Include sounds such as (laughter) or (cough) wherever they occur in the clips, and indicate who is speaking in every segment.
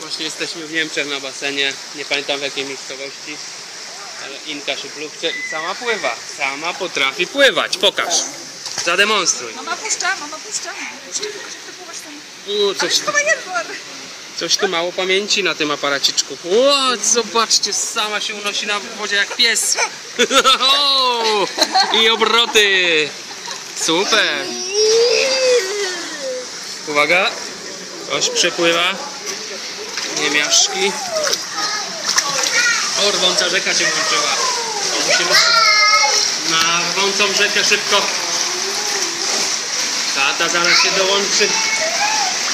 Speaker 1: Właśnie jesteśmy w Niemczech na basenie. Nie pamiętam w jakiej miejscowości. Ale Inka się plukcze i sama pływa. Sama potrafi pływać. Pokaż. Zademonstruj.
Speaker 2: Mama puszcza, mama puszcza. Puszcza, tam.
Speaker 1: U,
Speaker 2: Ale
Speaker 1: coś,
Speaker 2: chyba jędor.
Speaker 1: Coś tu mało pamięci na tym aparaciczku. O, zobaczcie, sama się unosi na wodzie jak pies. (laughs) I obroty. Super. Uwaga. Coś przepływa. Niemiaszki. O, rwąca rzeka się włączyła. Na rwącą rzekę szybko. Tata zaraz się dołączy.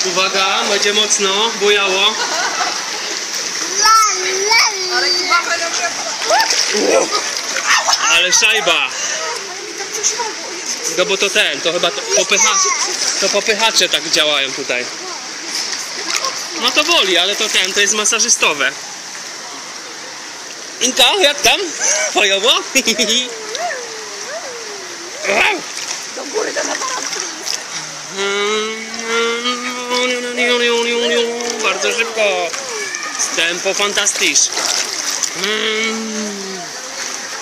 Speaker 1: Uwaga, będzie mocno bujało.
Speaker 2: Ale.
Speaker 1: Ale szajba. No bo to ten, to chyba to popychacze, to popychacze tak działają tutaj. No to boli, ale to ten, to jest masażystowe. Inka, jak tam? Fajowo? (laughs)
Speaker 2: Do góry, do napadu.
Speaker 1: Bardzo szybko. Tempo fantastysz.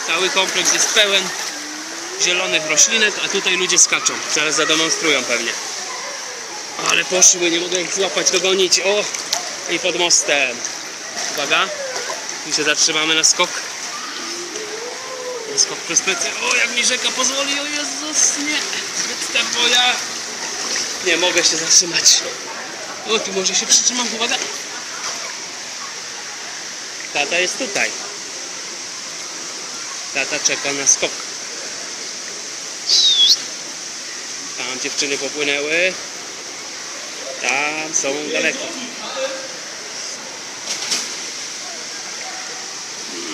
Speaker 1: Cały kompleks jest pełen zielonych roślinek, a tutaj ludzie skaczą. Zaraz zademonstrują pewnie. Ale poszły, nie mogę ich złapać, dogonić. O! I pod mostem. Uwaga. Tu się zatrzymamy na skok. Na skok przez plecy. O, jak mi rzeka pozwoli. O Jezus, nie. Zbyt moja. Nie mogę się zatrzymać. O, tu może się przytrzymam. Uwaga. Tata jest tutaj. Tata czeka na skok. Tam dziewczyny popłynęły. Tam są daleko.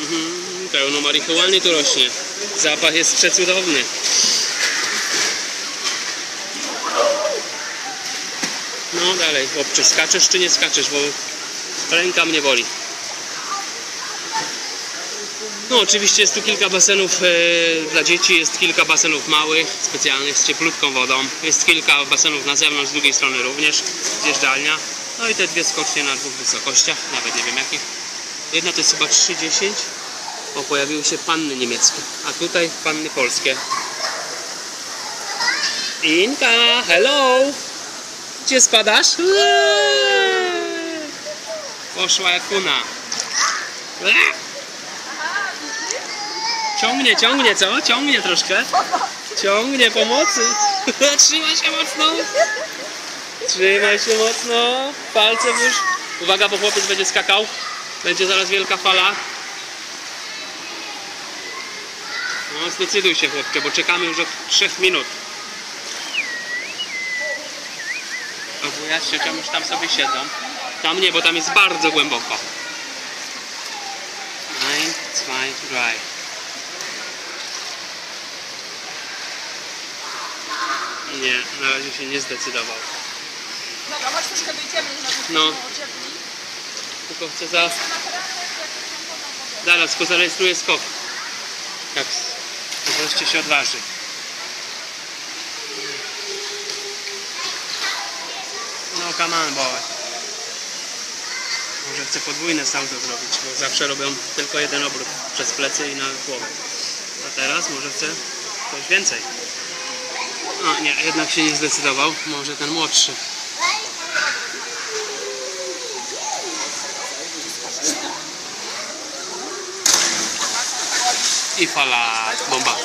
Speaker 1: Mhm, pełno marihuany tu rośnie. Zapach jest przecudowny. No dalej, chłopcze, skaczesz czy nie skaczesz, bo ręka mnie boli. No oczywiście jest tu kilka basenów e, dla dzieci, jest kilka basenów małych, specjalnych, z cieplutką wodą. Jest kilka basenów na zewnątrz, z drugiej strony również, zjeżdżalnia. No i te dwie skocznie na dwóch wysokościach, nawet nie wiem jakich. Jedna to jest chyba 3,10, bo pojawiły się panny niemieckie, a tutaj panny polskie. Inka, hello! Gdzie spadasz? Poszła jak kuna. Ciągnie, ciągnie, co? Ciągnie troszkę. Ciągnie pomocy. Trzymaj się mocno. Trzymaj się mocno. Palce włóż. Uwaga, bo chłopiec będzie skakał. Będzie zaraz wielka fala. No, zdecyduj się chłopcze, bo czekamy już od 3 minut. A wuja z ciocią już tam sobie siedzą. Tam nie, bo tam jest bardzo głęboko. Ein, zwei, drei. Nie, na razie się nie zdecydował.
Speaker 2: Dobra, chodź troszkę wyjdziemy, żeby
Speaker 1: No. Tylko chcę zaraz,
Speaker 2: Na
Speaker 1: zaraz tylko zarejestruję skok. Jak wreszcie się odważy. Come on boy. Może chcę podwójne salto zrobić, bo zawsze robią tylko jeden obrót przez plecy i na głowę. A teraz może chcę coś więcej. No nie, jednak się nie zdecydował. Może ten młodszy. I fala bomba.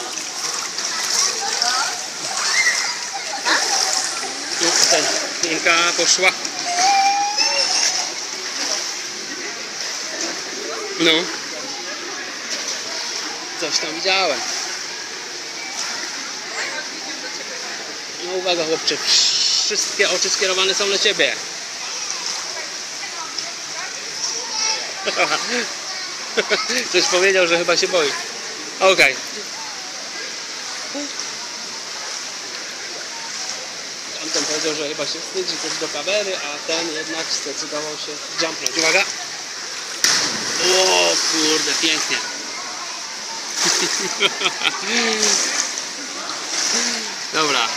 Speaker 1: Tu ten Inka poszła. No. Coś tam widziałem. No uwaga chłopcze, wszystkie oczy skierowane są na ciebie. (laughs) Coś powiedział, że chyba się boi. Okej. Tamten powiedział, że chyba się wstydzi coś do kamery, a ten jednak zdecydował się jumpnąć. Uwaga! O kurde, pięknie. (laughs) Dobra,